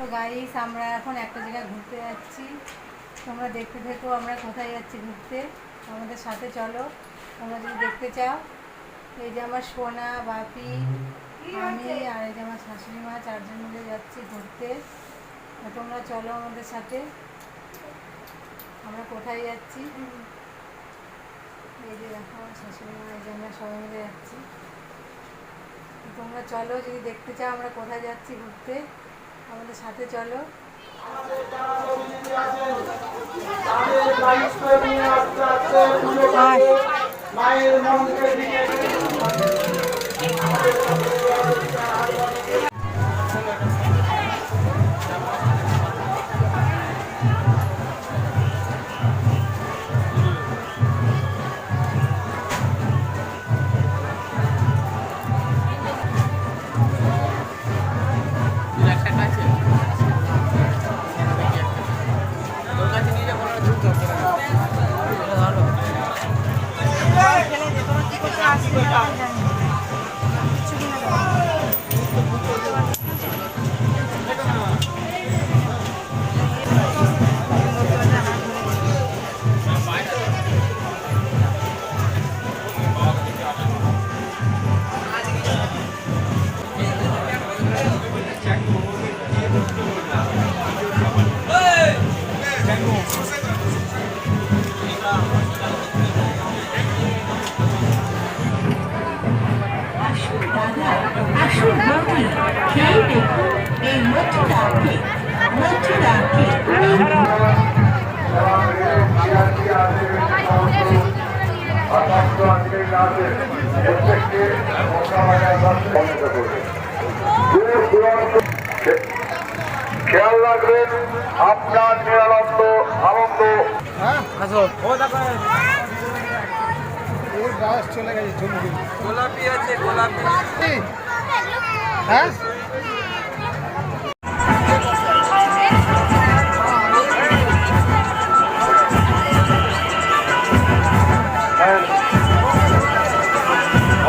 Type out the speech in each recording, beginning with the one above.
তো গাইস আমরা এখন একটা জায়গায় ঘুরতে যাচ্ছি। তোমরা দেখতে থেকো আমরা কোথায় যাচ্ছি ঘুরতে। আমাদের সাথে চলো। তোমরা যদি দেখতে চাও, এই যে আমার সোনা, বাপি, আমি আর এই যে আমার শাশুড়ি মা, চারজন মিলে যাচ্ছি ঘুরতে। তোমরা চলো আমাদের সাথে। আমরা কোথায় যাচ্ছি? এই যে দেখো আমার শাশুড়ি মা, এই যে আমরা সবাই মিলে যাচ্ছি। তোমরা চলো, যদি দেখতে চাও আমরা কোথায় যাচ্ছি ঘুরতে। আমাদের সাথে চলো। মায়ের মন্দিরের দিকে। Wait lang. আসুন বৌদি খেয়ে দেখুন এই কেক মথুরা খেয়াল রাখবেন, আপনার নিরানন্দ আনন্দ। চলে গেছে গোলাপি আছে গোলাপি হ্যাঁ?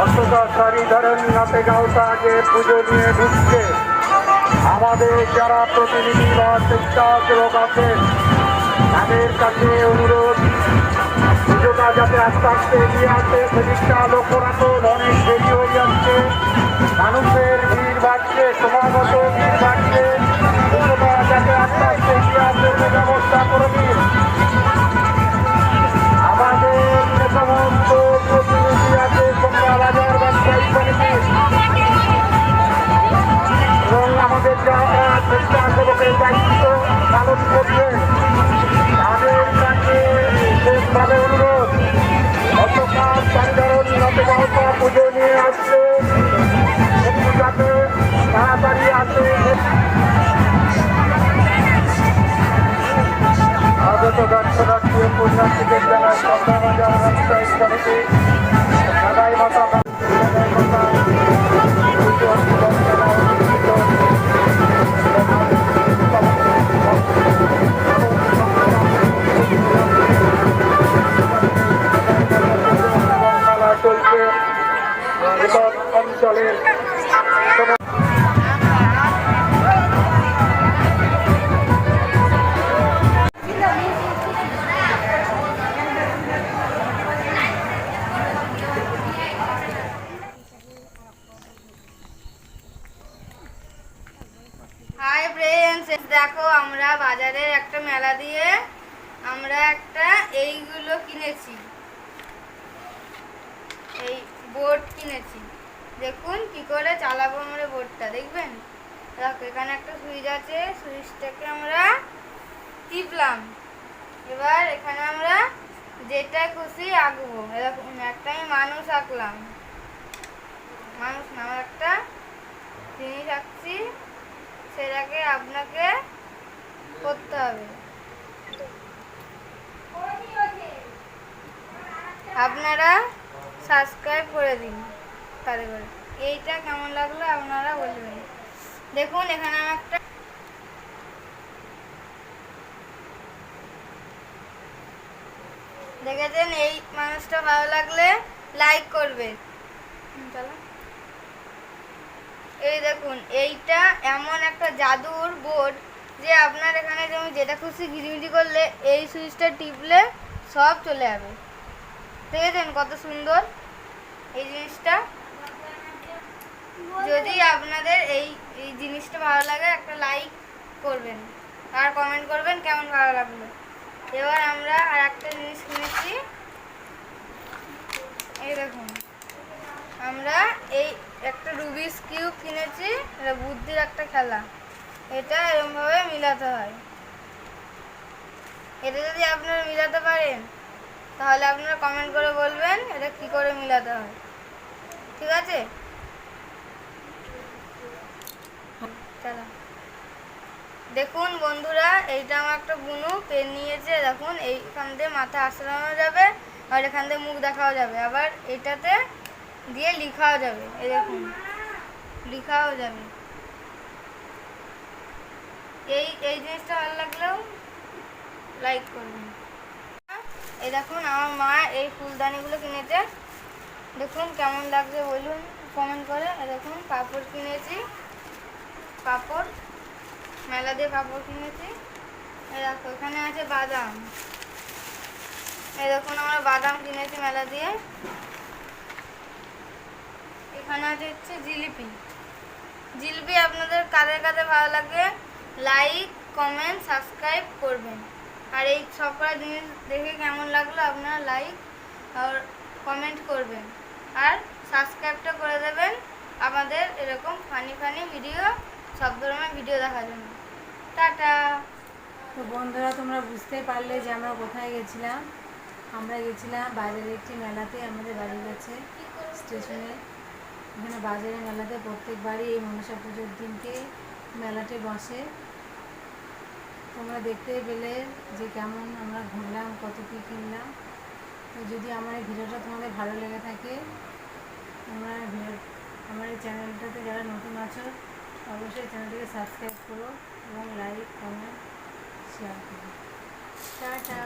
অন্তদাচারী ধরেন নাতে পুজো নিয়ে ঢুকছে। আমাদের যারা প্রতিনিধি বা স্বেচ্ছাসেবক আছেন তাদের কাছে অনুরোধ পুজোটা যাতে আস্তে আস্তে এগিয়ে আসে, সেদিকটা লক্ষ্য রাখুন, অনেক দেরি হয়ে যাচ্ছে। মানুষের ভিড় বাড়ছে, ক্রমাগত ভিড় বাড়ছে। যাতে আস্তে আস্তে এগিয়ে আসে সে ব্যবস্থা করে দিন। আমাদের যে প্রতিনিধি আছে তোমরা বাজার ব্যবসায়ী এবং আমাদের যারা স্বেচ্ছাসেবকের দায়িত্ব পালন করছে। তাদের কাছে বিশেষভাবে অনুরোধ গতকাল সাধারণ নববাহতা পুজো নিয়ে আসছে। যাতে তাড়াতাড়ি আসে। আগত রাষ্ট্ররাষ্ট্রীয় পুণ্যার্থীদের জানায় বাজার ব্যবসায়ী সাদাই মাতা হাই ফ্রেন্ডস দেখো, আমরা বাজারের একটা মেলা দিয়ে আমরা একটা এইগুলো কিনেছি। এই বোর্ড কিনেছি। দেখুন কি করে চালাবো আমরা বোর্ডটা দেখবেন? দেখো, এখানে একটা সুইচ আছে সুইচটাকে আমরা টিপলাম। এবার এখানে আমরা যেটা খুশি আঁকবো। এরকম একটা আমি মানুষ আঁকলাম। মানুষ নাম একটা জিনিস আঁকছি। সেটাকে আপনাকে করতে হবে। আপনারা সাবস্ক্রাইব করে দিন করে। এইটা কেমন লাগল আপনারা বলবেন। দেখুন এখানে আমি একটা দেখেছেন? এই মানুষটা ভালো লাগলে লাইক করবেন হুম, চলো। এই দেখুন, এইটা এমন একটা জাদুর বোর্ড যে আপনার এখানে যেমন যেটা খুশি ঘিরিমিরি করলে এই সুইচটা টিপলে সব চলে যাবে। দেখেছেন কত সুন্দর? এই জিনিসটা। যদি আপনাদের এই এই জিনিসটা ভালো লাগে, একটা লাইক করবেন। আর কমেন্ট করবেন কেমন ভালো লাগল। এবার আমরা আর একটা জিনিস কিনেছি। এই দেখুন, আমরা এই একটা রুবিস কিউব কিনেছি, এটা বুদ্ধির একটা খেলা। এটা এরকমভাবে মিলাতে হয়। এটা যদি আপনারা মিলাতে পারেন, তাহলে আপনারা কমেন্ট করে বলবেন এটা কি করে মিলাতে হয়। ঠিক আছে? দেখুন বন্ধুরা, এইটা আমার একটা বুনু, পেন নিয়েছে, দেখুন, এইখান দিয়ে মাথা আশ্রানো যাবে, আর এখান দিয়ে মুখ দেখাও যাবে। আবার এটাতে দিয়ে লিখাও যাবে, এই দেখুন। লিখাও যাবে। এই এই জিনিসটা ভালো লাগলেও লাইক করবেন। এই দেখুন, আমার মা এই ফুলদানিগুলো কিনেছে। দেখুন কেমন লাগছে, বলুন কমেন্ট করে। এই দেখুন, কাপড় কিনেছি। কাপড়, মেলা দিয়ে কাপড় কিনেছি। এই দেখো, এখানে আছে বাদাম। এই দেখুন, আমরা বাদাম কিনেছি মেলা দিয়ে। এখানে আছে হচ্ছে জিলিপি। জিলিপি আপনাদের কাদের কাদের ভালো লাগে লাইক কমেন্ট সাবস্ক্রাইব করবেন। আর এই সব কটা জিনিস দেখে কেমন লাগল আপনারা লাইক আর কমেন্ট করবেন। আর সাবস্ক্রাইবটা করে দেবেন আমাদের এরকম ফানি ফানি ভিডিও সব ধরনের ভিডিও দেখার জন্য। টাটা! তো বন্ধুরা তোমরা বুঝতেই পারলে যে আমরা কোথায় গেছিলাম। আমরা গেছিলাম বাজারে একটি মেলাতে আমাদের বাড়ির কাছে স্টেশনে এখানে বাজারে মেলাতে প্রত্যেকবারই এই মনসা পুজোর দিনকে মেলাটি বসে। তোমরা দেখতে পেলে যে কেমন আমরা ঘুরলাম, কত কী কিনলাম। তো যদি আমার এই ভিডিওটা তোমাদের ভালো লেগে থাকে, তোমরা ভিডিও আমার এই চ্যানেলটাতে যারা নতুন আছো, অবশ্যই চ্যানেলটিকে সাবস্ক্রাইব করো এবং লাইক কমেন্ট শেয়ার করো। টাটা!